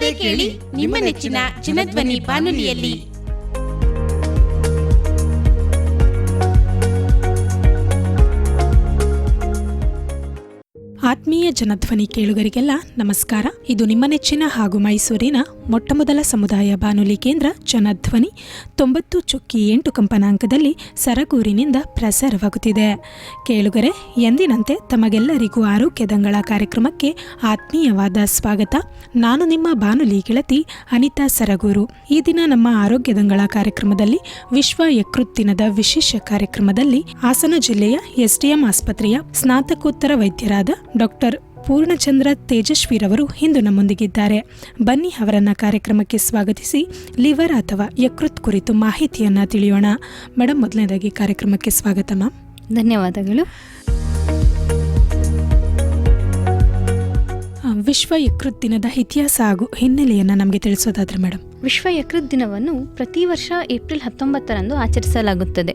ಕೇಳಿ ನಿಮ್ಮ ನೆಚ್ಚಿನ ಚಿನ್ನಧ್ವನಿ ಬಾನುಲಿಯಲ್ಲಿ ಆತ್ಮೀಯ ಜನಧ್ವನಿ ಕೇಳುಗರಿಗೆಲ್ಲ ನಮಸ್ಕಾರ. ಇದು ನಿಮ್ಮ ನೆಚ್ಚಿನ ಹಾಗೂ ಮೈಸೂರಿನ ಮೊಟ್ಟಮೊದಲ ಸಮುದಾಯ ಬಾನುಲಿ ಕೇಂದ್ರ ಜನಧ್ವನಿ ತೊಂಬತ್ತು ಚುಕ್ಕಿ ಎಂಟು ಕಂಪನಾಂಕದಲ್ಲಿ ಸರಗೂರಿನಿಂದ ಪ್ರಸಾರವಾಗುತ್ತಿದೆ. ಕೇಳುಗರೆ, ಎಂದಿನಂತೆ ತಮಗೆಲ್ಲರಿಗೂ ಆರೋಗ್ಯದಂಗಳ ಕಾರ್ಯಕ್ರಮಕ್ಕೆ ಆತ್ಮೀಯವಾದ ಸ್ವಾಗತ. ನಾನು ನಿಮ್ಮ ಬಾನುಲಿ ಗೆಳತಿ ಅನಿತಾ ಸರಗೂರು. ಈ ದಿನ ನಮ್ಮ ಆರೋಗ್ಯದಂಗಳ ಕಾರ್ಯಕ್ರಮದಲ್ಲಿ, ವಿಶ್ವ ಯಕೃತ್ ದಿನದ ವಿಶೇಷ ಕಾರ್ಯಕ್ರಮದಲ್ಲಿ ಹಾಸನ ಜಿಲ್ಲೆಯ ಎಸ್ಡಿಎಂ ಆಸ್ಪತ್ರೆಯ ಸ್ನಾತಕೋತ್ತರ ವೈದ್ಯರಾದ ಡಾಕ್ಟರ್ ಪೂರ್ಣಚಂದ್ರ ತೇಜಸ್ವಿರವರು ಇಂದು ನಮ್ಮೊಂದಿಗಿದ್ದಾರೆ. ಬನ್ನಿ ಅವರನ್ನ ಕಾರ್ಯಕ್ರಮಕ್ಕೆ ಸ್ವಾಗತಿಸಿ ಲಿವರ್ ಅಥವಾ ಯಕೃತ್ ಕುರಿತು ಮಾಹಿತಿಯನ್ನ ತಿಳಿಯೋಣ. ಮೇಡಮ್ ಮೊದಲನೇದಾಗಿ ಕಾರ್ಯಕ್ರಮಕ್ಕೆ ಸ್ವಾಗತ ಮ್ಯಾಮ್. ಧನ್ಯವಾದಗಳು. ವಿಶ್ವ ಯಕೃತ್ ದಿನದ ಇತಿಹಾಸ ಹಾಗೂ ಹಿನ್ನೆಲೆಯನ್ನು ನಮಗೆ ತಿಳಿಸೋದಾದ್ರೆ ಮೇಡಮ್ ವಿಶ್ವ ಯಕೃತ್ ದಿನವನ್ನು ಪ್ರತಿ ವರ್ಷ ಏಪ್ರಿಲ್ ಹತ್ತೊಂಬತ್ತರಂದು ಆಚರಿಸಲಾಗುತ್ತದೆ.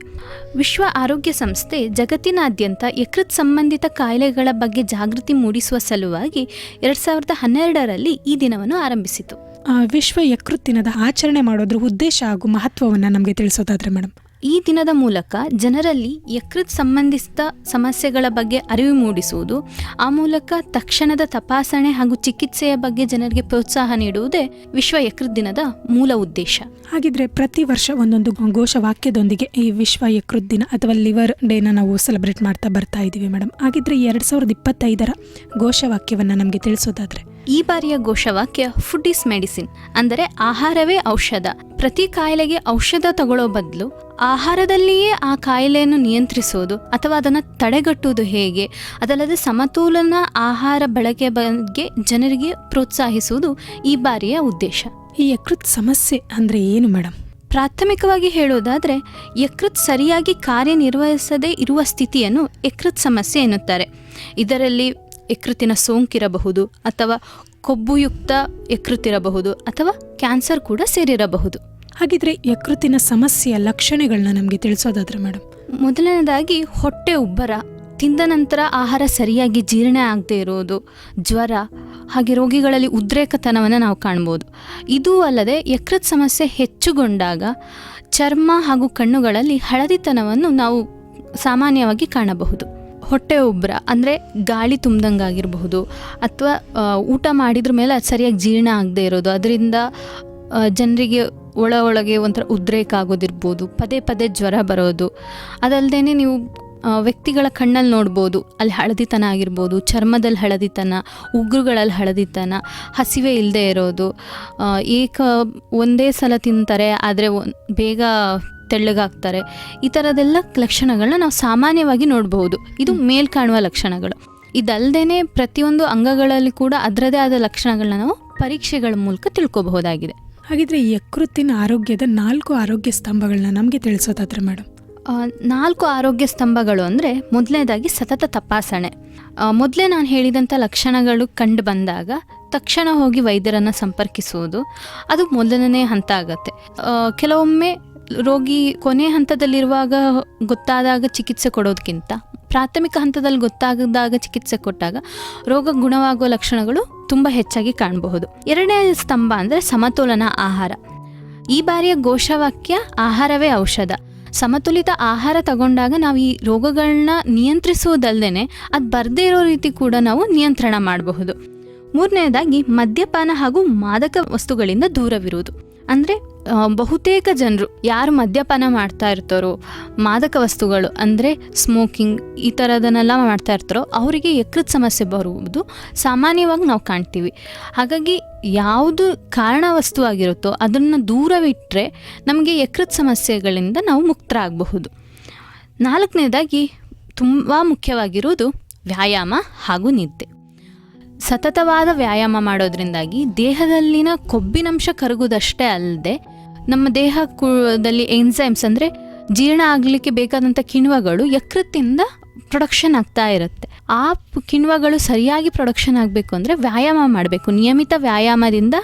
ವಿಶ್ವ ಆರೋಗ್ಯ ಸಂಸ್ಥೆ ಜಗತ್ತಿನಾದ್ಯಂತ ಯಕೃತ್ ಸಂಬಂಧಿತ ಕಾಯಿಲೆಗಳ ಬಗ್ಗೆ ಜಾಗೃತಿ ಮೂಡಿಸುವ ಸಲುವಾಗಿ ಎರಡು ಸಾವಿರದ ಹನ್ನೆರಡರಲ್ಲಿ ಈ ದಿನವನ್ನು ಆರಂಭಿಸಿತು. ವಿಶ್ವ ಯಕೃತ್ ದಿನದ ಆಚರಣೆ ಮಾಡೋದ್ರ ಉದ್ದೇಶ ಹಾಗೂ ಮಹತ್ವವನ್ನು ನಮಗೆ ತಿಳಿಸೋದಾದ್ರೆ ಮೇಡಮ್ ಈ ದಿನದ ಮೂಲಕ ಜನರಲ್ಲಿ ಯಕೃತ್ ಸಂಬಂಧಿಸಿದ ಸಮಸ್ಯೆಗಳ ಬಗ್ಗೆ ಅರಿವು ಮೂಡಿಸುವುದು, ಆ ಮೂಲಕ ತಕ್ಷಣದ ತಪಾಸಣೆ ಹಾಗೂ ಚಿಕಿತ್ಸೆಯ ಬಗ್ಗೆ ಜನರಿಗೆ ಪ್ರೋತ್ಸಾಹ ನೀಡುವುದೇ ವಿಶ್ವ ಯಕೃತ್ ದಿನದ ಮೂಲ ಉದ್ದೇಶ. ಹಾಗಿದ್ರೆ ಪ್ರತಿ ವರ್ಷ ಒಂದೊಂದು ಘೋಷವಾಕ್ಯದೊಂದಿಗೆ ಈ ವಿಶ್ವ ಯಕೃತ್ ದಿನ ಅಥವಾ ಲಿವರ್ ಡೇನ ನಾವು ಸೆಲೆಬ್ರೇಟ್ ಮಾಡ್ತಾ ಬರ್ತಾ ಇದ್ದೀವಿ ಮೇಡಮ್. ಹಾಗಿದ್ರೆ ಎರಡು ಸಾವಿರದ ಇಪ್ಪತ್ತೈದರ ಘೋಷವಾಕ್ಯವನ್ನು ನಮಗೆ ತಿಳಿಸೋದಾದ್ರೆ ಈ ಬಾರಿಯ ಘೋಷವಾಕ್ಯ ಫುಡ್ ಇಸ್ ಮೆಡಿಸಿನ್ ಅಂದರೆ ಆಹಾರವೇ ಔಷಧ. ಪ್ರತಿ ಕಾಯಿಲೆಗೆ ಔಷಧ ತಗೊಳ್ಳೋ ಬದಲು ಆಹಾರದಲ್ಲಿಯೇ ಆ ಕಾಯಿಲೆಯನ್ನು ನಿಯಂತ್ರಿಸೋದು ಅಥವಾ ಅದನ್ನು ತಡೆಗಟ್ಟುವುದು ಹೇಗೆ? ಅದಲ್ಲದೆ ಸಮತೋಲನ ಆಹಾರ ಬಳಕೆ ಬಗ್ಗೆ ಜನರಿಗೆ ಪ್ರೋತ್ಸಾಹಿಸುವುದು ಈ ಬಾರಿಯ ಉದ್ದೇಶ. ಈ ಯಕೃತ್ ಸಮಸ್ಯೆ ಅಂದರೆ ಏನು ಮೇಡಮ್ ಪ್ರಾಥಮಿಕವಾಗಿ ಹೇಳೋದಾದರೆ ಯಕೃತ್ ಸರಿಯಾಗಿ ಕಾರ್ಯನಿರ್ವಹಿಸದೇ ಇರುವ ಸ್ಥಿತಿಯನ್ನು ಯಕೃತ್ ಸಮಸ್ಯೆ ಎನ್ನುತ್ತಾರೆ. ಇದರಲ್ಲಿ ಯಕೃತ್ತಿನ ಸೋಂಕಿರಬಹುದು ಅಥವಾ ಕೊಬ್ಬುಯುಕ್ತ ಯಕೃತ್ತಿರಬಹುದು ಅಥವಾ ಕ್ಯಾನ್ಸರ್ ಕೂಡ ಸೇರಿರಬಹುದು. ಹಾಗಿದ್ರೆ ಯಕೃತ್ತಿನ ಸಮಸ್ಯೆಯ ಲಕ್ಷಣಗಳನ್ನ ನಮಗೆ ತಿಳಿಸೋದಾದ್ರೆ ಮೇಡಮ್ ಮೊದಲನೇದಾಗಿ ಹೊಟ್ಟೆ ಉಬ್ಬರ ತಿಂದ ನಂತರ ಆಹಾರ ಸರಿಯಾಗಿ ಜೀರ್ಣ ಆಗದೆ ಇರೋದು ಜ್ವರ ಹಾಗೆ ರೋಗಿಗಳಲ್ಲಿ ಉದ್ರೇಕತನವನ್ನು ನಾವು ಕಾಣ್ಬೋದು. ಇದೂ ಅಲ್ಲದೆ ಯಕೃತ್ ಸಮಸ್ಯೆ ಹೆಚ್ಚುಗೊಂಡಾಗ ಚರ್ಮ ಹಾಗೂ ಕಣ್ಣುಗಳಲ್ಲಿ ಹಳದಿತನವನ್ನು ನಾವು ಸಾಮಾನ್ಯವಾಗಿ ಕಾಣಬಹುದು. ಹೊಟ್ಟೆ ಉಬ್ಬರ ಅಂದರೆ ಗಾಳಿ ತುಂಬ್ದಂಗಾಗಿರಬಹುದು, ಅಥವಾ ಊಟ ಮಾಡಿದ್ರ ಮೇಲೆ ಅದು ಸರಿಯಾಗಿ ಜೀರ್ಣ ಆಗದೆ ಇರೋದು. ಅದರಿಂದ ಜನರಿಗೆ ಒಳ ಒಳಗೆ ಒಂಥರ ಉದ್ರೇಕ ಆಗೋದಿರ್ಬೋದು ಪದೇ ಪದೇ ಜ್ವರ ಬರೋದು. ಅದಲ್ಲದೆ ನೀವು ವ್ಯಕ್ತಿಗಳ ಕಣ್ಣಲ್ಲಿ ನೋಡ್ಬೋದು, ಅಲ್ಲಿ ಹಳದಿತನ ಆಗಿರ್ಬೋದು ಚರ್ಮದಲ್ಲಿ ಹಳದಿತನ ಉಗುರುಗಳಲ್ಲಿ ಹಳದಿತನ, ಹಸಿವೆ ಇಲ್ಲದೆ ಇರೋದು ಏಕ ಒಂದೇ ಸಲ ತಿಂತಾರೆ, ಆದರೆ ಬೇಗ ತೆಳ್ಳಗಾಗ್ತಾರೆ. ಈ ಥರದೆಲ್ಲ ಲಕ್ಷಣಗಳನ್ನ ನಾವು ಸಾಮಾನ್ಯವಾಗಿ ನೋಡಬಹುದು. ಇದು ಮೇಲ್ ಕಾಣುವ ಲಕ್ಷಣಗಳು. ಇದಲ್ಲದೆ ಪ್ರತಿಯೊಂದು ಅಂಗಗಳಲ್ಲಿ ಕೂಡ ಅದರದೇ ಆದ ಲಕ್ಷಣಗಳನ್ನ ನಾವು ಪರೀಕ್ಷೆಗಳ ಮೂಲಕ ತಿಳ್ಕೋಬಹುದಾಗಿದೆ. ಹಾಗಿದ್ರೆ ಯಕೃತ್ತಿನ ಆರೋಗ್ಯದ ನಾಲ್ಕು ಆರೋಗ್ಯ ಸ್ತಂಭಗಳನ್ನ ನಮಗೆ ತಿಳಿಸೋದಾದ್ರೆ ಮೇಡಮ್ ನಾಲ್ಕು ಆರೋಗ್ಯ ಸ್ತಂಭಗಳು ಅಂದರೆ ಮೊದಲನೇದಾಗಿ ಸತತ ತಪಾಸಣೆ. ಮೊದಲೇ ನಾನು ಹೇಳಿದಂಥ ಲಕ್ಷಣಗಳು ಕಂಡು ಬಂದಾಗ ತಕ್ಷಣ ಹೋಗಿ ವೈದ್ಯರನ್ನು ಸಂಪರ್ಕಿಸುವುದು ಅದು ಮೊದಲನೇ ಹಂತ ಆಗತ್ತೆ. ಕೆಲವೊಮ್ಮೆ ರೋಗಿ ಕೊನೆ ಹಂತದಲ್ಲಿರುವಾಗ ಗೊತ್ತಾದಾಗ ಚಿಕಿತ್ಸೆ ಕೊಡೋದಕ್ಕಿಂತ ಪ್ರಾಥಮಿಕ ಹಂತದಲ್ಲಿ ಗೊತ್ತಾಗದಾಗ ಚಿಕಿತ್ಸೆ ಕೊಟ್ಟಾಗ ರೋಗ ಗುಣವಾಗುವ ಲಕ್ಷಣಗಳು ತುಂಬ ಹೆಚ್ಚಾಗಿ ಕಾಣಬಹುದು. ಎರಡನೇ ಸ್ತಂಭ ಅಂದರೆ ಸಮತೋಲನ ಆಹಾರ. ಈ ಬಾರಿಯ ಘೋಷವಾಕ್ಯ ಆಹಾರವೇ ಔಷಧ. ಸಮತೋಲಿತ ಆಹಾರ ತಗೊಂಡಾಗ ನಾವು ಈ ರೋಗಗಳನ್ನ ನಿಯಂತ್ರಿಸುವುದಲ್ಲದೆ ಅದು ಬರದೇ ಇರೋ ರೀತಿ ಕೂಡ ನಾವು ನಿಯಂತ್ರಣ ಮಾಡಬಹುದು. ಮೂರನೇದಾಗಿ ಮದ್ಯಪಾನ ಹಾಗೂ ಮಾದಕ ವಸ್ತುಗಳಿಂದ ದೂರವಿರುವುದು. ಅಂದರೆ ಬಹುತೇಕ ಜನರು ಯಾರು ಮದ್ಯಪಾನ ಮಾಡ್ತಾ ಇರ್ತಾರೋ, ಮಾದಕ ವಸ್ತುಗಳು, ಅಂದರೆ ಸ್ಮೋಕಿಂಗ್ ಈ ಥರದನ್ನೆಲ್ಲ ಮಾಡ್ತಾ ಇರ್ತಾರೋ, ಅವರಿಗೆ ಯಕೃತ್ ಸಮಸ್ಯೆ ಬರುವುದು ಸಾಮಾನ್ಯವಾಗಿ ನಾವು ಕಾಣ್ತೀವಿ. ಹಾಗಾಗಿ ಯಾವುದು ಕಾರಣ ವಸ್ತು ಆಗಿರುತ್ತೋ ಅದನ್ನು ದೂರವಿಟ್ಟರೆ ನಮಗೆ ಯಕೃತ್ ಸಮಸ್ಯೆಗಳಿಂದ ನಾವು ಮುಕ್ತರಾಗಬಹುದು. ನಾಲ್ಕನೇದಾಗಿ ತುಂಬ ಮುಖ್ಯವಾಗಿರುವುದು ವ್ಯಾಯಾಮ ಹಾಗೂ ನಿದ್ದೆ. ಸತತವಾದ ವ್ಯಾಯಾಮ ಮಾಡೋದ್ರಿಂದಾಗಿ ದೇಹದಲ್ಲಿನ ಕೊಬ್ಬಿನಂಶ ಕರಗುವುದಷ್ಟೇ ಅಲ್ಲದೆ ನಮ್ಮ ದೇಹ ದಲ್ಲಿ ಎನ್ಸೈಮ್ಸ್ ಅಂದರೆ ಜೀರ್ಣ ಆಗಲಿಕ್ಕೆ ಬೇಕಾದಂಥ ಕಿಣ್ವಗಳು ಯಕೃತ್ತಿಂದ ಪ್ರೊಡಕ್ಷನ್ ಆಗ್ತಾ ಇರುತ್ತೆ. ಆ ಕಿಣ್ವಗಳು ಸರಿಯಾಗಿ ಪ್ರೊಡಕ್ಷನ್ ಆಗಬೇಕು ಅಂದರೆ ವ್ಯಾಯಾಮ ಮಾಡಬೇಕು. ನಿಯಮಿತ ವ್ಯಾಯಾಮದಿಂದ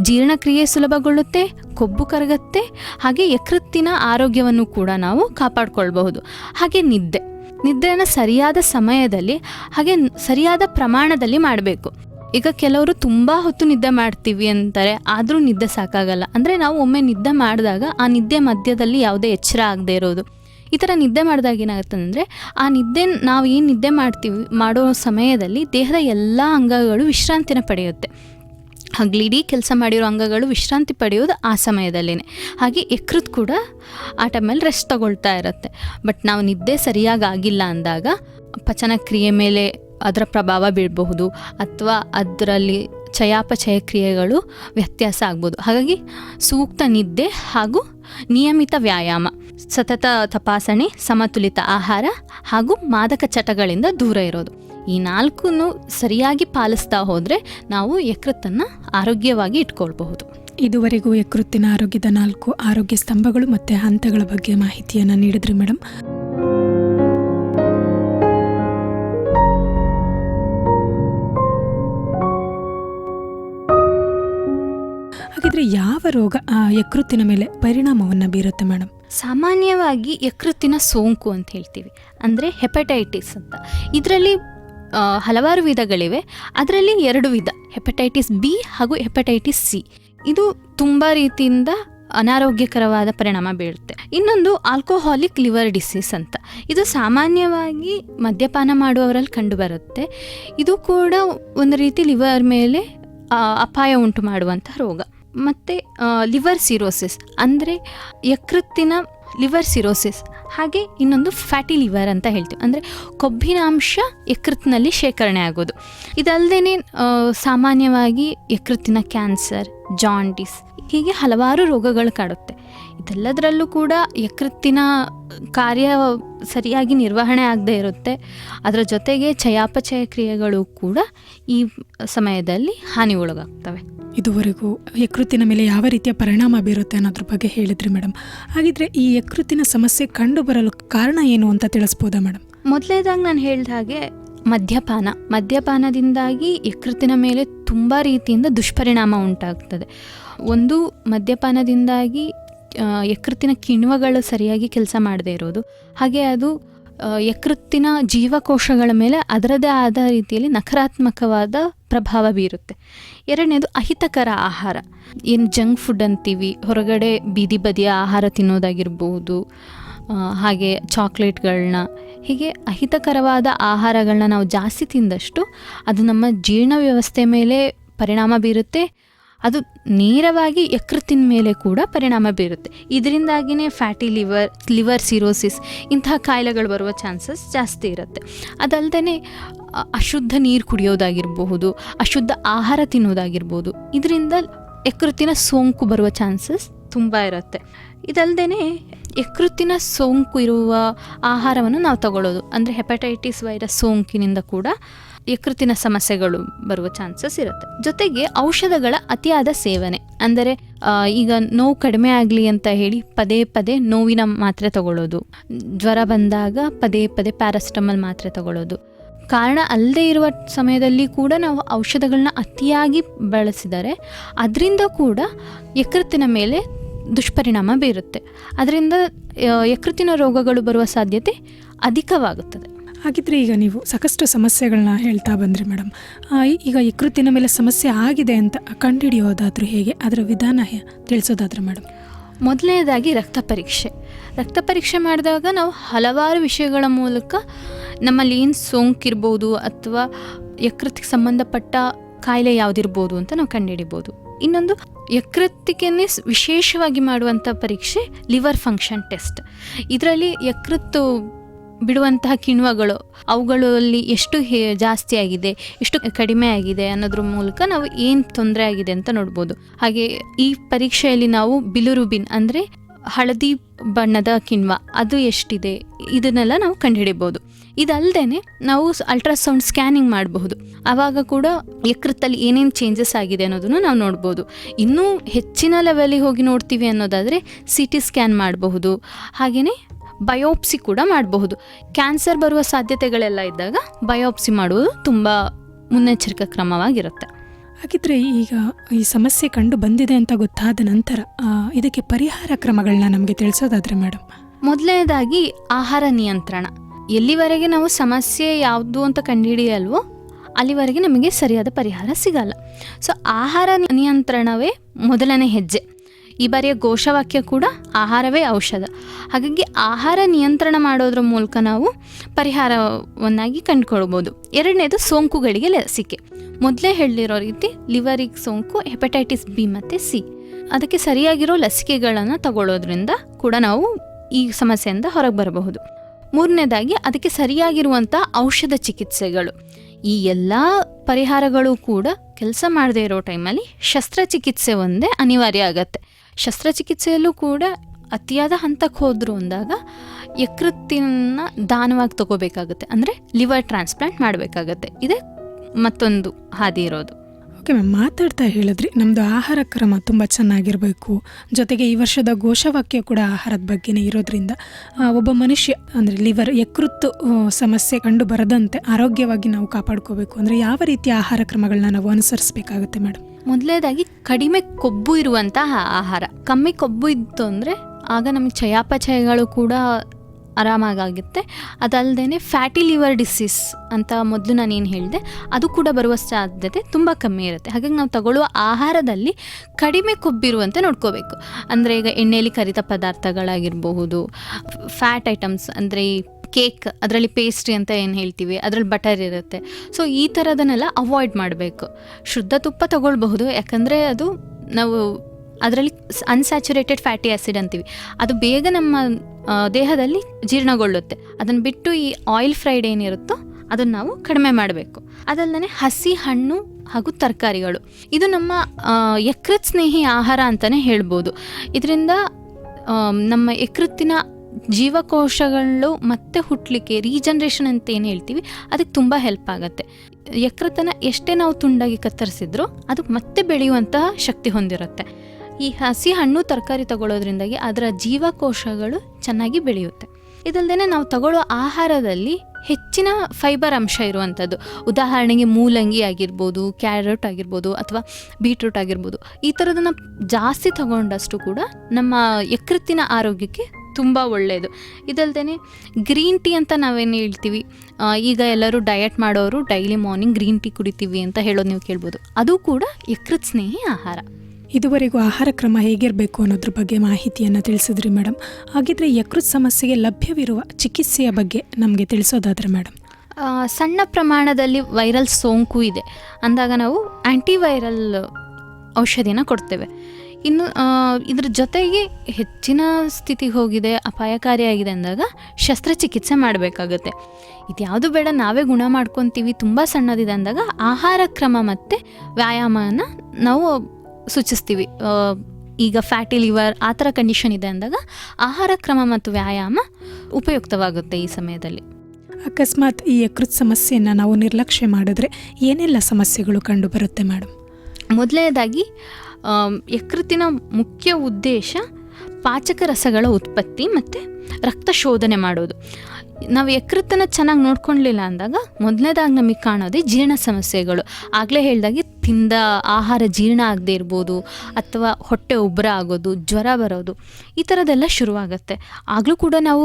ಜೀರ್ಣಕ್ರಿಯೆ ಸುಲಭಗೊಳ್ಳುತ್ತೆ, ಕೊಬ್ಬು ಕರಗತ್ತೆ, ಹಾಗೆ ಯಕೃತ್ತಿನ ಆರೋಗ್ಯವನ್ನು ಕೂಡ ನಾವು ಕಾಪಾಡಿಕೊಳ್ಬಹುದು. ಹಾಗೆ ನಿದ್ದೆ. ನಿದ್ದೆಯನ್ನು ಸರಿಯಾದ ಸಮಯದಲ್ಲಿ, ಹಾಗೆ ಸರಿಯಾದ ಪ್ರಮಾಣದಲ್ಲಿ ಮಾಡಬೇಕು. ಈಗ ಕೆಲವರು ತುಂಬ ಹೊತ್ತು ನಿದ್ದೆ ಮಾಡ್ತೀವಿ ಅಂತಾರೆ, ಆದರೂ ನಿದ್ದೆ ಸಾಕಾಗಲ್ಲ. ಅಂದರೆ ನಾವು ಒಮ್ಮೆ ನಿದ್ದೆ ಮಾಡಿದಾಗ ಆ ನಿದ್ದೆ ಮಧ್ಯದಲ್ಲಿ ಯಾವುದೇ ಎಚ್ಚರ ಆಗದೆ ಇರೋದು. ಈ ಥರ ನಿದ್ದೆ ಮಾಡಿದಾಗ ಏನಾಗುತ್ತೆ ಅಂದರೆ, ಆ ನಿದ್ದೆ ನಾವು ಏನು ನಿದ್ದೆ ಮಾಡ್ತೀವಿ, ಮಾಡೋ ಸಮಯದಲ್ಲಿ ದೇಹದ ಎಲ್ಲ ಅಂಗಗಳು ವಿಶ್ರಾಂತಿನ ಪಡೆಯುತ್ತೆ. ಹಗ್ಲಿಡೀ ಕೆಲಸ ಮಾಡಿರೋ ಅಂಗಗಳು ವಿಶ್ರಾಂತಿ ಪಡೆಯೋದು ಆ ಸಮಯದಲ್ಲೇ ಹಾಗೆ ಯಕೃತ್ ಕೂಡ ಆ ಟೈಮಲ್ಲಿ ರೆಸ್ಟ್ ತಗೊಳ್ತಾ ಇರುತ್ತೆ. ಬಟ್ ನಾವು ನಿದ್ದೆ ಸರಿಯಾಗಿ ಆಗಿಲ್ಲ ಅಂದಾಗ ಪಚನ ಕ್ರಿಯೆ ಮೇಲೆ ಅದರ ಪ್ರಭಾವ ಬೀಳಬಹುದು ಅಥವಾ ಅದರಲ್ಲಿ ಚಯಾಪಚಯ ಕ್ರಿಯೆಗಳು ವ್ಯತ್ಯಾಸ ಆಗ್ಬೋದು. ಹಾಗಾಗಿ ಸೂಕ್ತ ನಿದ್ದೆ ಹಾಗೂ ನಿಯಮಿತ ವ್ಯಾಯಾಮ, ಸತತ ತಪಾಸಣೆ, ಸಮತುಲಿತ ಆಹಾರ ಹಾಗೂ ಮಾದಕ ಚಟಗಳಿಂದ ದೂರ ಇರೋದು. ಈ ನಾಲ್ಕನ್ನು ಸರಿಯಾಗಿ ಪಾಲಿಸ್ತಾ ಹೋದರೆ ನಾವು ಯಕೃತ್ತನ್ನು ಆರೋಗ್ಯವಾಗಿ ಇಟ್ಕೊಳ್ಬಹುದು. ಇದುವರೆಗೂ ಯಕೃತ್ತಿನ ಆರೋಗ್ಯದ ನಾಲ್ಕು ಆರೋಗ್ಯ ಸ್ತಂಭಗಳು ಮತ್ತು ಹಂತಗಳ ಬಗ್ಗೆ ಮಾಹಿತಿಯನ್ನು ನೀಡಿದ್ರಿ ಮೇಡಮ್ ಯಾವ ರೋಗ ಯಕೃತ್ತಿನ ಮೇಲೆ ಪರಿಣಾಮವನ್ನು ಬೀರುತ್ತೆ ಮೇಡಮ್? ಸಾಮಾನ್ಯವಾಗಿ ಯಕೃತ್ತಿನ ಸೋಂಕು ಅಂತ ಹೇಳ್ತೀವಿ. ಅಂದರೆ ಹೆಪಟೈಟಿಸ್ ಅಂತ. ಇದರಲ್ಲಿ ಹಲವಾರು ವಿಧಗಳಿವೆ. ಅದರಲ್ಲಿ ಎರಡು ವಿಧ, ಹೆಪಟೈಟಿಸ್ ಬಿ ಹಾಗೂ ಹೆಪಟೈಟಿಸ್ ಸಿ. ಇದು ತುಂಬ ರೀತಿಯಿಂದ ಅನಾರೋಗ್ಯಕರವಾದ ಪರಿಣಾಮ ಬೀಳುತ್ತೆ ಇನ್ನೊಂದು ಆಲ್ಕೋಹಾಲಿಕ್ ಲಿವರ್ ಡಿಸೀಸ್ ಅಂತ. ಇದು ಸಾಮಾನ್ಯವಾಗಿ ಮದ್ಯಪಾನ ಮಾಡುವವರಲ್ಲಿ ಕಂಡುಬರುತ್ತೆ. ಇದು ಕೂಡ ಒಂದು ರೀತಿ ಲಿವರ್ ಮೇಲೆ ಅಪಾಯ ಉಂಟು ಮಾಡುವಂಥ ರೋಗ. ಮತ್ತು ಲಿವರ್ ಸಿರೋಸಿಸ್ ಅಂದರೆ ಯಕೃತ್ತಿನ ಲಿವರ್ ಸಿರೋಸಿಸ್ ಹಾಗೆ ಇನ್ನೊಂದು ಫ್ಯಾಟಿ ಲಿವರ್ ಅಂತ ಹೇಳ್ತೀವಿ. ಅಂದರೆ ಕೊಬ್ಬಿನಾಂಶ ಯಕೃತ್ತಿನಲ್ಲಿ ಶೇಖರಣೆ ಆಗೋದು. ಇದಲ್ಲದೆ ಸಾಮಾನ್ಯವಾಗಿ ಯಕೃತ್ತಿನ ಕ್ಯಾನ್ಸರ್ ಜಾಂಡಿಸ್ ಹೀಗೆ ಹಲವಾರು ರೋಗಗಳು ಕಾಡುತ್ತೆ. ಇದೆಲ್ಲದರಲ್ಲೂ ಕೂಡ ಯಕೃತ್ತಿನ ಕಾರ್ಯ ಸರಿಯಾಗಿ ನಿರ್ವಹಣೆ ಆಗದೆ ಇರುತ್ತೆ. ಅದರ ಜೊತೆಗೆ ಚಯಾಪಚಯ ಕ್ರಿಯೆಗಳು ಕೂಡ ಈ ಸಮಯದಲ್ಲಿ ಹಾನಿ ಒಳಗಾಗ್ತವೆ ಇದುವರೆಗೂ ಯಕೃತ್ತಿನ ಮೇಲೆ ಯಾವ ರೀತಿಯ ಪರಿಣಾಮ ಬೀರುತ್ತೆ ಅನ್ನೋದ್ರ ಬಗ್ಗೆ ಹೇಳಿದ್ರಿ ಮೇಡಮ್ ಹಾಗಿದ್ರೆ ಈ ಯಕೃತ್ತಿನ ಸಮಸ್ಯೆ ಕಂಡು ಬರಲು ಕಾರಣ ಏನು ಅಂತ ತಿಳಿಸ್ಬೋದಾ ಮೇಡಮ್ ಮೊದಲನೇದಾಗಿ ನಾನು ಹೇಳಿದ ಹಾಗೆ ಮದ್ಯಪಾನ. ಮದ್ಯಪಾನದಿಂದಾಗಿ ಯಕೃತ್ತಿನ ಮೇಲೆ ತುಂಬ ರೀತಿಯಿಂದ ದುಷ್ಪರಿಣಾಮ ಉಂಟಾಗ್ತದೆ. ಒಂದು ಮದ್ಯಪಾನದಿಂದಾಗಿ ಯಕೃತ್ತಿನ ಕಿಣ್ವಗಳು ಸರಿಯಾಗಿ ಕೆಲಸ ಮಾಡದೇ ಇರೋದು. ಹಾಗೆ ಅದು ಯಕೃತ್ತಿನ ಜೀವಕೋಶಗಳ ಮೇಲೆ ಅದರದೇ ಆದ ರೀತಿಯಲ್ಲಿ ನಕಾರಾತ್ಮಕವಾದ ಪ್ರಭಾವ ಬೀರುತ್ತೆ. ಎರಡನೇದು ಅಹಿತಕರ ಆಹಾರ. ಏನು ಜಂಕ್ ಫುಡ್ ಅಂತೀವಿ, ಹೊರಗಡೆ ಬೀದಿ ಬದಿಯ ಆಹಾರ ತಿನ್ನೋದಾಗಿರ್ಬೋದು ಹಾಗೆ ಚಾಕ್ಲೇಟ್ಗಳನ್ನ ಹೀಗೆ ಅಹಿತಕರವಾದ ಆಹಾರಗಳನ್ನ ನಾವು ಜಾಸ್ತಿ ತಿಂದಷ್ಟು ಅದು ನಮ್ಮ ಜೀರ್ಣ ವ್ಯವಸ್ಥೆ ಮೇಲೆ ಪರಿಣಾಮ ಬೀರುತ್ತೆ ಅದು ನೇರವಾಗಿ ಯಕೃತ್ತಿನ ಮೇಲೆ ಕೂಡ ಪರಿಣಾಮ ಬೀರುತ್ತೆ. ಇದರಿಂದಾಗಿಯೇ ಫ್ಯಾಟಿ ಲಿವರ್ ಲಿವರ್ ಸಿರೋಸಿಸ್ ಇಂತಹ ಕಾಯಿಲೆಗಳು ಬರುವ ಚಾನ್ಸಸ್ ಜಾಸ್ತಿ ಇರುತ್ತೆ. ಅದಲ್ಲದೆ ಅಶುದ್ಧ ನೀರು ಕುಡಿಯೋದಾಗಿರಬಹುದು, ಅಶುದ್ಧ ಆಹಾರ ತಿನ್ನೋದಾಗಿರ್ಬೋದು ಇದರಿಂದ ಯಕೃತ್ತಿನ ಸೋಂಕು ಬರುವ ಚಾನ್ಸಸ್ ತುಂಬ ಇರುತ್ತೆ. ಇದಲ್ಲದೆ ಯಕೃತ್ತಿನ ಸೋಂಕು ಇರುವ ಆಹಾರವನ್ನು ನಾವು ತಗೊಳ್ಳೋದು. ಅಂದರೆ ಹೆಪಟೈಟಿಸ್ ವೈರಸ್ ಸೋಂಕಿನಿಂದ ಕೂಡ ಯಕೃತ್ತಿನ ಸಮಸ್ಯೆಗಳು ಬರುವ ಚಾನ್ಸಸ್ ಇರುತ್ತೆ. ಜೊತೆಗೆ ಔಷಧಗಳ ಅತಿಯಾದ ಸೇವನೆ. ಅಂದರೆ ಈಗ ನೋವು ಕಡಿಮೆ ಆಗಲಿ ಅಂತ ಹೇಳಿ ಪದೇ ಪದೇ ನೋವಿನ ಮಾತ್ರೆ ತಗೊಳ್ಳೋದು. ಜ್ವರ ಬಂದಾಗ ಪದೇ ಪದೇ ಪ್ಯಾರಾಸಿಟಮಲ್ ಮಾತ್ರೆ ತಗೊಳ್ಳೋದು. ಕಾರಣ ಅಲ್ಲದೆ ಇರುವ ಸಮಯದಲ್ಲಿ ಕೂಡ ನಾವು ಔಷಧಗಳನ್ನ ಅತಿಯಾಗಿ ಬಳಸಿದರೆ ಅದರಿಂದ ಕೂಡ ಯಕೃತ್ತಿನ ಮೇಲೆ ದುಷ್ಪರಿಣಾಮ ಬೀರುತ್ತೆ. ಅದರಿಂದ ಯಕೃತ್ತಿನ ರೋಗಗಳು ಬರುವ ಸಾಧ್ಯತೆ ಅಧಿಕವಾಗುತ್ತದೆ. ಹಾಗಿದ್ರೆ ಈಗ ನೀವು ಸಾಕಷ್ಟು ಸಮಸ್ಯೆಗಳನ್ನ ಹೇಳ್ತಾ ಬಂದ್ರಿ ಮೇಡಮ್. ಈಗ ಯಕೃತ್ತಿನ ಮೇಲೆ ಸಮಸ್ಯೆ ಆಗಿದೆ ಅಂತ ಕಂಡುಹಿಡಿಯೋದಾದ್ರೂ ಹೇಗೆ? ಅದರ ವಿಧಾನ ತಿಳಿಸೋದಾದ್ರೆ ಮೇಡಮ್. ಮೊದಲನೇದಾಗಿ ರಕ್ತ ಪರೀಕ್ಷೆ. ರಕ್ತ ಪರೀಕ್ಷೆ ಮಾಡಿದಾಗ ನಾವು ಹಲವಾರು ವಿಷಯಗಳ ಮೂಲಕ ನಮ್ಮಲ್ಲಿ ಏನು ಸೋಂಕಿರ್ಬೋದು ಅಥವಾ ಯಕೃತ್ತಿಗೆ ಸಂಬಂಧಪಟ್ಟ ಕಾಯಿಲೆ ಯಾವುದಿರ್ಬೋದು ಅಂತ ನಾವು ಕಂಡುಹಿಡಿಬೋದು. ಇನ್ನೊಂದು ಯಕೃತ್ತಿಗೆ ವಿಶೇಷವಾಗಿ ಮಾಡುವಂಥ ಪರೀಕ್ಷೆ ಲಿವರ್ ಫಂಕ್ಷನ್ ಟೆಸ್ಟ್. ಇದರಲ್ಲಿ ಯಕೃತ್ತು ಬಿಡುವಂತಹ ಕಿಣ್ವಗಳು, ಅವುಗಳಲ್ಲಿ ಎಷ್ಟು ಜಾಸ್ತಿ ಆಗಿದೆ, ಎಷ್ಟು ಕಡಿಮೆ ಆಗಿದೆ ಅನ್ನೋದ್ರ ಮೂಲಕ ನಾವು ಏನು ತೊಂದರೆ ಆಗಿದೆ ಅಂತ ನೋಡ್ಬೋದು. ಹಾಗೆ ಈ ಪರೀಕ್ಷೆಯಲ್ಲಿ ನಾವು ಬಿಲುರುಬಿನ್ ಅಂದರೆ ಹಳದಿ ಬಣ್ಣದ ಕಿಣ್ವ, ಅದು ಎಷ್ಟಿದೆ, ಇದನ್ನೆಲ್ಲ ನಾವು ಕಂಡುಹಿಡಿಬೋದು. ಇದಲ್ದೇನೆ ನಾವು ಅಲ್ಟ್ರಾಸೌಂಡ್ ಸ್ಕ್ಯಾನಿಂಗ್ ಮಾಡಬಹುದು. ಆವಾಗ ಕೂಡ ಯಕೃತ್ತಲ್ಲಿ ಏನೇನು ಚೇಂಜಸ್ ಆಗಿದೆ ಅನ್ನೋದನ್ನು ನಾವು ನೋಡ್ಬೋದು. ಇನ್ನೂ ಹೆಚ್ಚಿನ ಲೆವೆಲಿಗೆ ಹೋಗಿ ನೋಡ್ತೀವಿ ಅನ್ನೋದಾದರೆ ಸಿ ಟಿ ಸ್ಕ್ಯಾನ್ ಮಾಡಬಹುದು. ಹಾಗೆಯೇ ಬಯೋಪ್ಸಿ ಕೂಡ ಮಾಡಬಹುದು. ಕ್ಯಾನ್ಸರ್ ಬರುವ ಸಾಧ್ಯತೆಗಳೆಲ್ಲ ಇದ್ದಾಗ ಬಯೋಪ್ಸಿ ಮಾಡುವುದು ತುಂಬ ಮುನ್ನೆಚ್ಚರಿಕೆ ಕ್ರಮವಾಗಿರುತ್ತೆ. ಹಾಗಿದ್ರೆ ಈಗ ಈ ಸಮಸ್ಯೆ ಕಂಡು ಬಂದಿದೆ ಅಂತ ಗೊತ್ತಾದ ನಂತರ ಇದಕ್ಕೆ ಪರಿಹಾರ ಕ್ರಮಗಳನ್ನ ನಮಗೆ ತಿಳಿಸೋದಾದ್ರೆ ಮೇಡಮ್? ಮೊದಲನೇದಾಗಿ ಆಹಾರ ನಿಯಂತ್ರಣ. ಎಲ್ಲಿವರೆಗೆ ನಾವು ಸಮಸ್ಯೆ ಯಾವುದು ಅಂತ ಕಂಡುಹಿಡಿಯಲ್ವೋ ಅಲ್ಲಿವರೆಗೆ ನಮಗೆ ಸರಿಯಾದ ಪರಿಹಾರ ಸಿಗಲ್ಲ. ಸೊ ಆಹಾರ ನಿಯಂತ್ರಣವೇ ಮೊದಲನೇ ಹೆಜ್ಜೆ. ಈ ಬಾರಿಯ ಘೋಷವಾಕ್ಯ ಕೂಡ ಆಹಾರವೇ ಔಷಧ. ಹಾಗಾಗಿ ಆಹಾರ ನಿಯಂತ್ರಣ ಮಾಡೋದ್ರ ಮೂಲಕ ನಾವು ಪರಿಹಾರವನ್ನಾಗಿ ಕಂಡುಕೊಳ್ಬೋದು. ಎರಡನೇದು ಸೋಂಕುಗಳಿಗೆ ಲಸಿಕೆ ಮೊದಲೇ ಹೇಳಿರೋ ರೀತಿ ಲಿವರಿಗೆ ಸೋಂಕು, ಹೆಪಟೈಟಿಸ್ ಬಿ ಮತ್ತು ಸಿ. ಅದಕ್ಕೆ ಸರಿಯಾಗಿರೋ ಲಸಿಕೆಗಳನ್ನು ತಗೊಳ್ಳೋದ್ರಿಂದ ಕೂಡ ನಾವು ಈ ಸಮಸ್ಯೆಯಿಂದ ಹೊರಗೆ ಬರಬಹುದು. ಮೂರನೇದಾಗಿ ಅದಕ್ಕೆ ಸರಿಯಾಗಿರುವಂಥ ಔಷಧ ಚಿಕಿತ್ಸೆಗಳು. ಈ ಎಲ್ಲ ಪರಿಹಾರಗಳು ಕೂಡ ಕೆಲಸ ಮಾಡದೇ ಇರೋ ಟೈಮಲ್ಲಿ ಶಸ್ತ್ರಚಿಕಿತ್ಸೆ ಒಂದೇ ಅನಿವಾರ್ಯ ಆಗತ್ತೆ. ಶಸ್ತ್ರಚಿಕಿತ್ಸೆಯಲ್ಲೂ ಕೂಡ ಅತಿಯಾದ ಹಂತಕ್ಕೆ ಹೋದ್ರು ಅಂದಾಗ ಯಕೃತ್ತಿನ ದಾನವಾಗಿ ತಗೋಬೇಕಾಗುತ್ತೆ. ಅಂದರೆ ಲಿವರ್ ಟ್ರಾನ್ಸ್ಪ್ಲಾಂಟ್ ಮಾಡಬೇಕಾಗತ್ತೆ. ಇದೇ ಮತ್ತೊಂದು ಹಾದಿ ಇರೋದು. ಓಕೆ ಮ್ಯಾಮ್ ಮಾತಾಡ್ತಾ ಹೇಳಿದ್ರಿ ನಮ್ಮದು ಆಹಾರ ಕ್ರಮ ತುಂಬ ಚೆನ್ನಾಗಿರಬೇಕು. ಜೊತೆಗೆ ಈ ವರ್ಷದ ಘೋಷವಾಕ್ಯ ಕೂಡ ಆಹಾರದ ಬಗ್ಗೆನೇ ಇರೋದ್ರಿಂದ ಒಬ್ಬ ಮನುಷ್ಯ, ಅಂದರೆ ಲಿವರ್ ಯಕೃತ್ತು ಸಮಸ್ಯೆ ಕಂಡು ಬರದಂತೆ ಆರೋಗ್ಯವಾಗಿ ನಾವು ಕಾಪಾಡ್ಕೋಬೇಕು. ಅಂದರೆ ಯಾವ ರೀತಿಯ ಆಹಾರ ಕ್ರಮಗಳನ್ನ ನಾವು ಅನುಸರಿಸಬೇಕಾಗುತ್ತೆ ಮೇಡಮ್? ಮೊದಲನೇದಾಗಿ ಕಡಿಮೆ ಕೊಬ್ಬು ಇರುವಂತಹ ಆಹಾರ. ಕಮ್ಮಿ ಕೊಬ್ಬು ಇತ್ತು ಅಂದರೆ ಆಗ ನಮಗೆ ಚಯಾಪಚಯಗಳು ಕೂಡ ಆರಾಮಾಗುತ್ತೆ ಅದಲ್ಲದೆ ಫ್ಯಾಟಿ ಲಿವರ್ ಡಿಸೀಸ್ ಅಂತ ಮೊದಲು ನಾನೇನು ಹೇಳಿದೆ, ಅದು ಕೂಡ ಬರುವ ಸಾಧ್ಯತೆ ತುಂಬ ಕಮ್ಮಿ ಇರುತ್ತೆ. ಹಾಗಾಗಿ ನಾವು ತಗೊಳ್ಳುವ ಆಹಾರದಲ್ಲಿ ಕಡಿಮೆ ಕೊಬ್ಬಿರುವಂತೆ ನೋಡ್ಕೋಬೇಕು. ಅಂದರೆ ಈಗ ಎಣ್ಣೆಯಲ್ಲಿ ಕರಿದ ಪದಾರ್ಥಗಳಾಗಿರಬಹುದು ಫ್ಯಾಟ್ ಐಟಮ್ಸ್ ಅಂದರೆ ಈ ಕೇಕ್ ಅದರಲ್ಲಿ ಪೇಸ್ಟ್ರಿ ಅಂತ ಏನು ಹೇಳ್ತೀವಿ, ಅದರಲ್ಲಿ ಬಟರ್ ಇರುತ್ತೆ. ಸೊ ಈ ಥರದನ್ನೆಲ್ಲ ಅವಾಯ್ಡ್ ಮಾಡಬೇಕು. ಶುದ್ಧ ತುಪ್ಪ ತಗೊಳ್ಬಹುದು, ಯಾಕಂದರೆ ಅದು ನಾವು ಅದರಲ್ಲಿ ಅನ್ಸ್ಯಾಚುರೇಟೆಡ್ ಫ್ಯಾಟಿ ಆ್ಯಸಿಡ್ ಅಂತೀವಿ. ಅದು ಬೇಗ ನಮ್ಮ ದೇಹದಲ್ಲಿ ಜೀರ್ಣಗೊಳ್ಳುತ್ತೆ. ಅದನ್ನು ಬಿಟ್ಟು ಈ ಆಯಿಲ್ ಫ್ರೈಡ್ ಏನಿರುತ್ತೋ ಅದನ್ನು ನಾವು ಕಡಿಮೆ ಮಾಡಬೇಕು. ಅದಲ್ಲದೆ ಹಸಿ ಹಣ್ಣು ಹಾಗೂ ತರಕಾರಿಗಳು. ಇದು ನಮ್ಮ ಯಕೃತ್ ಸ್ನೇಹಿ ಆಹಾರ ಅಂತಲೇ ಹೇಳ್ಬೋದು. ಇದರಿಂದ ನಮ್ಮ ಯಕೃತ್ತಿನ ಜೀವಕೋಶಗಳು ಮತ್ತೆ ಹುಟ್ಟಲಿಕ್ಕೆ ರೀಜನ್ರೇಷನ್ ಅಂತ ಏನು ಹೇಳ್ತೀವಿ, ಅದಕ್ಕೆ ತುಂಬ ಹೆಲ್ಪ್ ಆಗುತ್ತೆ. ಯಕೃತನ ಎಷ್ಟೇ ನಾವು ತುಂಡಾಗಿ ಕತ್ತರಿಸಿದ್ರೂ ಅದು ಮತ್ತೆ ಬೆಳೆಯುವಂತಹ ಶಕ್ತಿ ಹೊಂದಿರುತ್ತೆ. ಈ ಹಸಿ ಹಣ್ಣು ತರಕಾರಿ ತಗೊಳ್ಳೋದ್ರಿಂದಾಗಿ ಅದರ ಜೀವಕೋಶಗಳು ಚೆನ್ನಾಗಿ ಬೆಳೆಯುತ್ತೆ. ಇದಲ್ಲದೆ ನಾವು ತಗೊಳ್ಳೋ ಆಹಾರದಲ್ಲಿ ಹೆಚ್ಚಿನ ಫೈಬರ್ ಅಂಶ ಇರುವಂಥದ್ದು. ಉದಾಹರಣೆಗೆ ಮೂಲಂಗಿ ಆಗಿರ್ಬೋದು, ಕ್ಯಾರೆಟ್ ಆಗಿರ್ಬೋದು ಅಥವಾ ಬೀಟ್ರೂಟ್ ಆಗಿರ್ಬೋದು. ಈ ಥರದನ್ನು ಜಾಸ್ತಿ ತಗೊಂಡಷ್ಟು ಕೂಡ ನಮ್ಮ ಯಕೃತ್ತಿನ ಆರೋಗ್ಯಕ್ಕೆ ತುಂಬ ಒಳ್ಳೆಯದು ಇದಲ್ದೇ ಗ್ರೀನ್ ಟೀ ಅಂತ ನಾವೇನು ಹೇಳ್ತೀವಿ? ಈಗ ಎಲ್ಲರೂ ಡಯಟ್ ಮಾಡೋರು ಡೈಲಿ ಮಾರ್ನಿಂಗ್ ಗ್ರೀನ್ ಟೀ ಕುಡಿತೀವಿ ಅಂತ ಹೇಳೋದು ನೀವು ಕೇಳ್ಬೋದು. ಅದು ಕೂಡ ಯಕೃತ್ ಸ್ನೇಹಿ ಆಹಾರ. ಇದುವರೆಗೂ ಆಹಾರ ಕ್ರಮ ಹೇಗಿರಬೇಕು ಅನ್ನೋದ್ರ ಬಗ್ಗೆ ಮಾಹಿತಿಯನ್ನು ತಿಳಿಸಿದ್ರಿ ಮೇಡಮ್ ಹಾಗಿದ್ರೆ ಯಕೃತ್ ಸಮಸ್ಯೆಗೆ ಲಭ್ಯವಿರುವ ಚಿಕಿತ್ಸೆಯ ಬಗ್ಗೆ ನಮಗೆ ತಿಳಿಸೋದಾದರೆ ಮೇಡಮ್ ಸಣ್ಣ ಪ್ರಮಾಣದಲ್ಲಿ ವೈರಲ್ ಸೋಂಕು ಇದೆ. ಅಂದಾಗ ನಾವು ಆ್ಯಂಟಿವೈರಲ್ ಔಷಧಿನ ಕೊಡ್ತೇವೆ. ಇನ್ನು ಇದ್ರ ಜೊತೆಗೆ ಹೆಚ್ಚಿನ ಸ್ಥಿತಿಗೆ ಹೋಗಿದೆ, ಅಪಾಯಕಾರಿಯಾಗಿದೆ ಅಂದಾಗ ಶಸ್ತ್ರಚಿಕಿತ್ಸೆ ಮಾಡಬೇಕಾಗುತ್ತೆ. ಇದು ಯಾವುದು ಬೇಡ, ನಾವೇ ಗುಣ ಮಾಡ್ಕೊತೀವಿ, ತುಂಬ ಸಣ್ಣದಿದೆ ಅಂದಾಗ ಆಹಾರ ಕ್ರಮ ಮತ್ತು ವ್ಯಾಯಾಮನ ನಾವು ಸೂಚಿಸ್ತೀವಿ. ಈಗ ಫ್ಯಾಟಿ ಲಿವರ್ ಆ ಥರ ಕಂಡೀಷನ್ ಇದೆ ಅಂದಾಗ ಆಹಾರ ಕ್ರಮ ಮತ್ತು ವ್ಯಾಯಾಮ ಉಪಯುಕ್ತವಾಗುತ್ತೆ ಈ ಸಮಯದಲ್ಲಿ. ಅಕಸ್ಮಾತ್ ಈ ಯಕೃತ್ ಸಮಸ್ಯೆಯನ್ನು ನಾವು ನಿರ್ಲಕ್ಷ್ಯ ಮಾಡಿದ್ರೆ ಏನೆಲ್ಲ ಸಮಸ್ಯೆಗಳು ಕಂಡು ಬರುತ್ತೆ ಮೇಡಮ್ ಮೊದಲನೇದಾಗಿ ಯಕೃತ್ತಿನ ಮುಖ್ಯ ಉದ್ದೇಶ ಪಾಚಕ ರಸಗಳ ಉತ್ಪತ್ತಿ ಮತ್ತು ರಕ್ತ ಶೋಧನೆ ಮಾಡೋದು. ನಾವು ಯಕೃತ್ತನ್ನು ಚೆನ್ನಾಗಿ ನೋಡ್ಕೊಳ್ಲಿಲ್ಲ ಅಂದಾಗ ಮೊದಲನೇದಾಗಿ ನಮಗೆ ಕಾಣೋದೇ ಜೀರ್ಣ ಸಮಸ್ಯೆಗಳು. ಆಗಲೇ ಹೇಳಿದಾಗೆ ತಿಂದ ಆಹಾರ ಜೀರ್ಣ ಆಗದೆ ಇರ್ಬೋದು, ಅಥವಾ ಹೊಟ್ಟೆ ಉಬ್ಬರ ಆಗೋದು, ಜ್ವರ ಬರೋದು, ಈ ಥರದ್ದೆಲ್ಲ ಶುರುವಾಗುತ್ತೆ. ಆಗಲೂ ಕೂಡ ನಾವು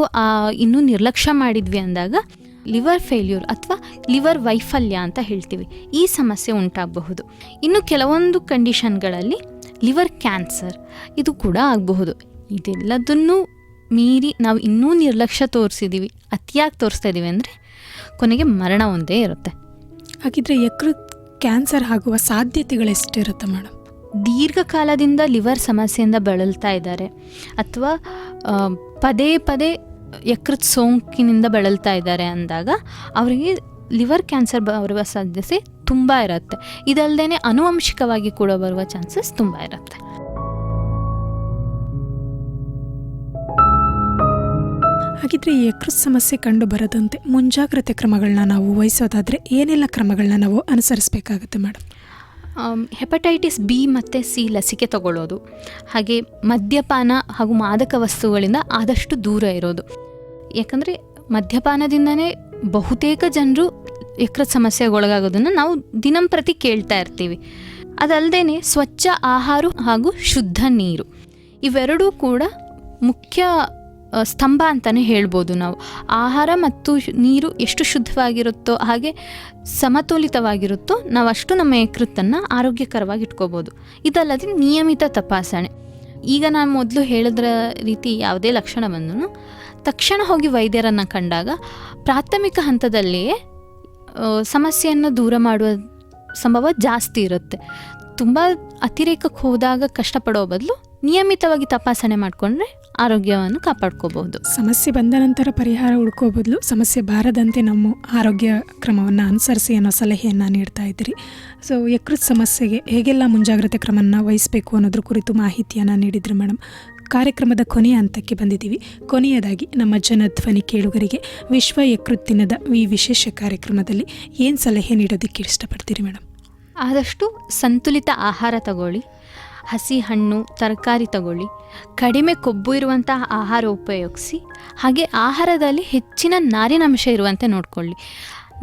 ಇನ್ನೂ ನಿರ್ಲಕ್ಷ್ಯ ಮಾಡಿದ್ವಿ ಅಂದಾಗ ಲಿವರ್ ಫೇಲ್ಯೂರ್ ಅಥವಾ ಲಿವರ್ ವೈಫಲ್ಯ ಅಂತ ಹೇಳ್ತೀವಿ. ಈ ಸಮಸ್ಯೆ ಉಂಟಾಗಬಹುದು. ಇನ್ನು ಕೆಲವೊಂದು ಕಂಡೀಷನ್ಗಳಲ್ಲಿ ಲಿವರ್ ಕ್ಯಾನ್ಸರ್, ಇದು ಕೂಡ ಆಗಬಹುದು. ಇದೆಲ್ಲದನ್ನು ಮೀರಿ ನಾವು ಇನ್ನೂ ನಿರ್ಲಕ್ಷ್ಯ ತೋರಿಸಿದ್ದೀವಿ ಅತಿಯಾಗಿ ತೋರಿಸ್ತಾ ಇದ್ದೀವಿ ಅಂದರೆ ಕೊನೆಗೆ ಮರಣ ಒಂದೇ ಇರುತ್ತೆ. ಹಾಗಿದ್ರೆ ಯಕೃತ್ ಕ್ಯಾನ್ಸರ್ ಆಗುವ ಸಾಧ್ಯತೆಗಳೆಷ್ಟಿರುತ್ತೆ ಮೇಡಮ್? ದೀರ್ಘಕಾಲದಿಂದ ಲಿವರ್ ಸಮಸ್ಯೆಯಿಂದ ಬಳಲ್ತಾ ಇದ್ದಾರೆ. ಅಥವಾ ಪದೇ ಪದೇ ಯಕೃತ್ ಸೋಂಕಿನಿಂದ ಬಳಲ್ತಾ ಇದ್ದಾರೆ ಅಂದಾಗ ಅವರಿಗೆ ಲಿವರ್ ಕ್ಯಾನ್ಸರ್ ಬರುವ ಸಾಧ್ಯತೆ ತುಂಬ ಇರುತ್ತೆ. ಇದಲ್ಲದೆ ಅನುವಂಶಿಕವಾಗಿ ಕೂಡ ಬರುವ ಚಾನ್ಸಸ್ ತುಂಬ ಇರುತ್ತೆ. ಹಾಗಿದ್ರೆ ಈ ಯಕೃತ್ ಸಮಸ್ಯೆ ಕಂಡು ಬರದಂತೆ ಮುಂಜಾಗ್ರತೆ ಕ್ರಮಗಳನ್ನ ನಾವು ವಹಿಸೋದಾದರೆ ಏನೆಲ್ಲ ಕ್ರಮಗಳನ್ನ ನಾವು ಅನುಸರಿಸಬೇಕಾಗುತ್ತೆ ಮೇಡಮ್? ಹೆಪಟೈಟಿಸ್ ಬಿ ಮತ್ತು ಸಿ ಲಸಿಕೆ ತಗೊಳ್ಳೋದು. ಹಾಗೆ ಮದ್ಯಪಾನ ಹಾಗೂ ಮಾದಕ ವಸ್ತುಗಳಿಂದ ಆದಷ್ಟು ದೂರ ಇರೋದು. ಯಾಕಂದರೆ ಮದ್ಯಪಾನದಿಂದನೇ ಬಹುತೇಕ ಜನರು ಯಕೃತ್ ಸಮಸ್ಯೆಗೆ ಒಳಗಾಗೋದನ್ನು ನಾವು ದಿನಂಪ್ರತಿ ಕೇಳ್ತಾ ಇರ್ತೀವಿ. ಅದಲ್ಲದೆ ಸ್ವಚ್ಛ ಆಹಾರ ಹಾಗೂ ಶುದ್ಧ ನೀರು. ಇವೆರಡೂ ಕೂಡ ಮುಖ್ಯ ಸ್ತಂಭ ಅಂತಲೇ ಹೇಳ್ಬೋದು ನಾವು. ಆಹಾರ ಮತ್ತು ನೀರು ಎಷ್ಟು ಶುದ್ಧವಾಗಿರುತ್ತೋ ಹಾಗೆ ಸಮತೋಲಿತವಾಗಿರುತ್ತೋ ನಾವು ಅಷ್ಟು ನಮ್ಮ ಯಕೃತ್ತನ್ನು ಆರೋಗ್ಯಕರವಾಗಿ ಇಟ್ಕೋಬೋದು. ಇದಲ್ಲದೆ ನಿಯಮಿತ ತಪಾಸಣೆ. ಈಗ ನಾನು ಮೊದಲು ಹೇಳಿದ್ರ ರೀತಿ ಯಾವುದೇ ಲಕ್ಷಣ ಬಂದರೂ ತಕ್ಷಣ ಹೋಗಿ ವೈದ್ಯರನ್ನು ಕಂಡಾಗ ಪ್ರಾಥಮಿಕ ಹಂತದಲ್ಲಿಯೇ ಸಮಸ್ಯೆಯನ್ನು ದೂರ ಮಾಡುವ ಸಂಭವ ಜಾಸ್ತಿ ಇರುತ್ತೆ. ತುಂಬ ಅತಿರೇಕಕ್ಕೆ ಹೋದಾಗ ಕಷ್ಟಪಡೋ ಬದಲು ನಿಯಮಿತವಾಗಿ ತಪಾಸಣೆ ಮಾಡಿಕೊಂಡ್ರೆ ಆರೋಗ್ಯವನ್ನು ಕಾಪಾಡ್ಕೋಬಹುದು. ಸಮಸ್ಯೆ ಬಂದ ನಂತರ ಪರಿಹಾರ ಹುಡ್ಕೋ ಬದಲು ಸಮಸ್ಯೆ ಬಾರದಂತೆ ನಮ್ಮ ಆರೋಗ್ಯ ಕ್ರಮವನ್ನು ಅನುಸರಿಸಿ ಅನ್ನೋ ಸಲಹೆಯನ್ನು ನೀಡ್ತಾ ಇದ್ದೀರಿ. ಸೊ ಯಕೃತ್ ಸಮಸ್ಯೆಗೆ ಹೇಗೆಲ್ಲ ಮುಂಜಾಗ್ರತೆ ಕ್ರಮವನ್ನು ವಹಿಸಬೇಕು ಅನ್ನೋದ್ರ ಕುರಿತು ಮಾಹಿತಿಯನ್ನು ನೀಡಿದ್ರು ಮೇಡಮ್ ಕಾರ್ಯಕ್ರಮದ ಕೊನೆಯ ಹಂತಕ್ಕೆ ಬಂದಿದ್ದೀವಿ. ಕೊನೆಯದಾಗಿ ನಮ್ಮ ಜನಧ್ವನಿ ಕೇಳುಗರಿಗೆ ವಿಶ್ವ ಯಕೃತ್ ದಿನದ ಈ ವಿಶೇಷ ಕಾರ್ಯಕ್ರಮದಲ್ಲಿ ಏನು ಸಲಹೆ ನೀಡೋದಕ್ಕೆ ಇಷ್ಟಪಡ್ತೀರಿ ಮೇಡಮ್ ಆದಷ್ಟು ಸಂತುಲಿತ ಆಹಾರ ತಗೊಳ್ಳಿ. ಹಸಿ ಹಣ್ಣು ತರಕಾರಿ ತಗೊಳ್ಳಿ. ಕಡಿಮೆ ಕೊಬ್ಬು ಇರುವಂತಹ ಆಹಾರ ಉಪಯೋಗಿಸಿ. ಹಾಗೆ ಆಹಾರದಲ್ಲಿ ಹೆಚ್ಚಿನ ನಾರಿನಂಶ ಇರುವಂತೆ ನೋಡಿಕೊಳ್ಳಿ.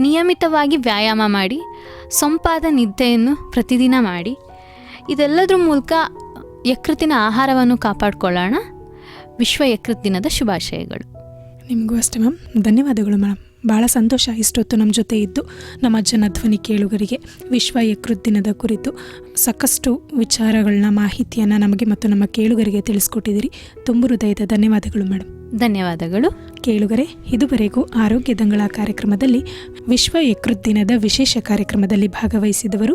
ನಿಯಮಿತವಾಗಿ ವ್ಯಾಯಾಮ ಮಾಡಿ. ಸೊಂಪಾದ ನಿದ್ದೆಯನ್ನು ಪ್ರತಿದಿನ ಮಾಡಿ. ಇದೆಲ್ಲದರ ಮೂಲಕ ಯಕೃತ್ತಿನ ಆಹಾರವನ್ನು ಕಾಪಾಡಿಕೊಳ್ಳೋಣ. ವಿಶ್ವ ಯಕೃತ್ ದಿನದ ಶುಭಾಶಯಗಳು. ನಿಮಗೂ ಅಷ್ಟೇ ಮ್ಯಾಮ್. ಧನ್ಯವಾದಗಳು ಮೇಡಮ್ ಭಾಳ ಸಂತೋಷ ಇಷ್ಟೊತ್ತು ನಮ್ಮ ಜೊತೆ ಇದ್ದು ನಮ್ಮ ಜನಧ್ವನಿ ಕೇಳುಗರಿಗೆ ವಿಶ್ವ ಯಕೃತ್ ದಿನದ ಕುರಿತು ಸಾಕಷ್ಟು ವಿಚಾರಗಳನ್ನ ಮಾಹಿತಿಯನ್ನು ನಮಗೆ ಮತ್ತು ನಮ್ಮ ಕೇಳುಗರಿಗೆ ತಿಳಿಸ್ಕೊಟ್ಟಿದ್ದೀರಿ. ತುಂಬ ಹೃದಯದ ಧನ್ಯವಾದಗಳು ಮೇಡಮ್ ಧನ್ಯವಾದಗಳು. ಕೇಳುಗರೆ ಇದುವರೆಗೂ ಆರೋಗ್ಯ ದಂಗಳ ಕಾರ್ಯಕ್ರಮದಲ್ಲಿ ವಿಶ್ವ ಯಕೃತ್ ದಿನದ ವಿಶೇಷ ಕಾರ್ಯಕ್ರಮದಲ್ಲಿ ಭಾಗವಹಿಸಿದವರು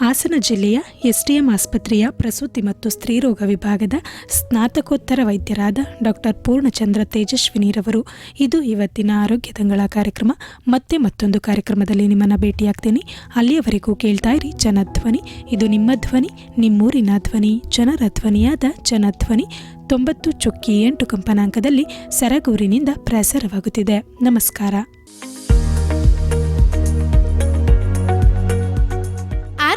ಹಾಸನ ಜಿಲ್ಲೆಯ ಎಸ್ಟಿಎಂ ಆಸ್ಪತ್ರೆಯ ಪ್ರಸೂತಿ ಮತ್ತು ಸ್ತ್ರೀರೋಗ ವಿಭಾಗದ ಸ್ನಾತಕೋತ್ತರ ವೈದ್ಯರಾದ ಡಾಕ್ಟರ್ ಪೂರ್ಣಚಂದ್ರ ತೇಜಸ್ವಿನಿರವರು. ಇದು ಇವತ್ತಿನ ಆರೋಗ್ಯ ದಂಗಳ ಕಾರ್ಯಕ್ರಮ. ಮತ್ತೆ ಮತ್ತೊಂದು ಕಾರ್ಯಕ್ರಮದಲ್ಲಿ ನಿಮ್ಮನ್ನು ಭೇಟಿಯಾಗ್ತೇನೆ. ಅಲ್ಲಿಯವರೆಗೂ ಕೇಳ್ತಾ ಇರಿ ಜನಧ್ವನಿ. ಇದು ನಿಮ್ಮ ಧ್ವನಿ, ನಿಮ್ಮೂರಿನ ಧ್ವನಿ, ಜನರ ಧ್ವನಿಯಾದ ಜನಧ್ವನಿ. ತೊಂಬತ್ತು ಚುಕ್ಕಿ ಎಂಟು ಕಂಪನಾಂಕದಲ್ಲಿ ಸರಗೂರಿನಿಂದ ಪ್ರಸಾರವಾಗುತ್ತಿದೆ. ನಮಸ್ಕಾರ.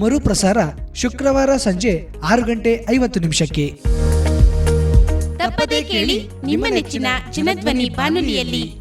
ಮರುಪ್ರಸಾರ ಶುಕ್ರವಾರ ಸಂಜೆ ಆರು ಗಂಟೆ ಐವತ್ತು ನಿಮಿಷಕ್ಕೆ. ತಪ್ಪದೇ ಕೇಳಿ ನಿಮ್ಮ ನೆಚ್ಚಿನ ಚಿನ್ನಧ್ವನಿ ಬಾನುಲಿಯಲ್ಲಿ.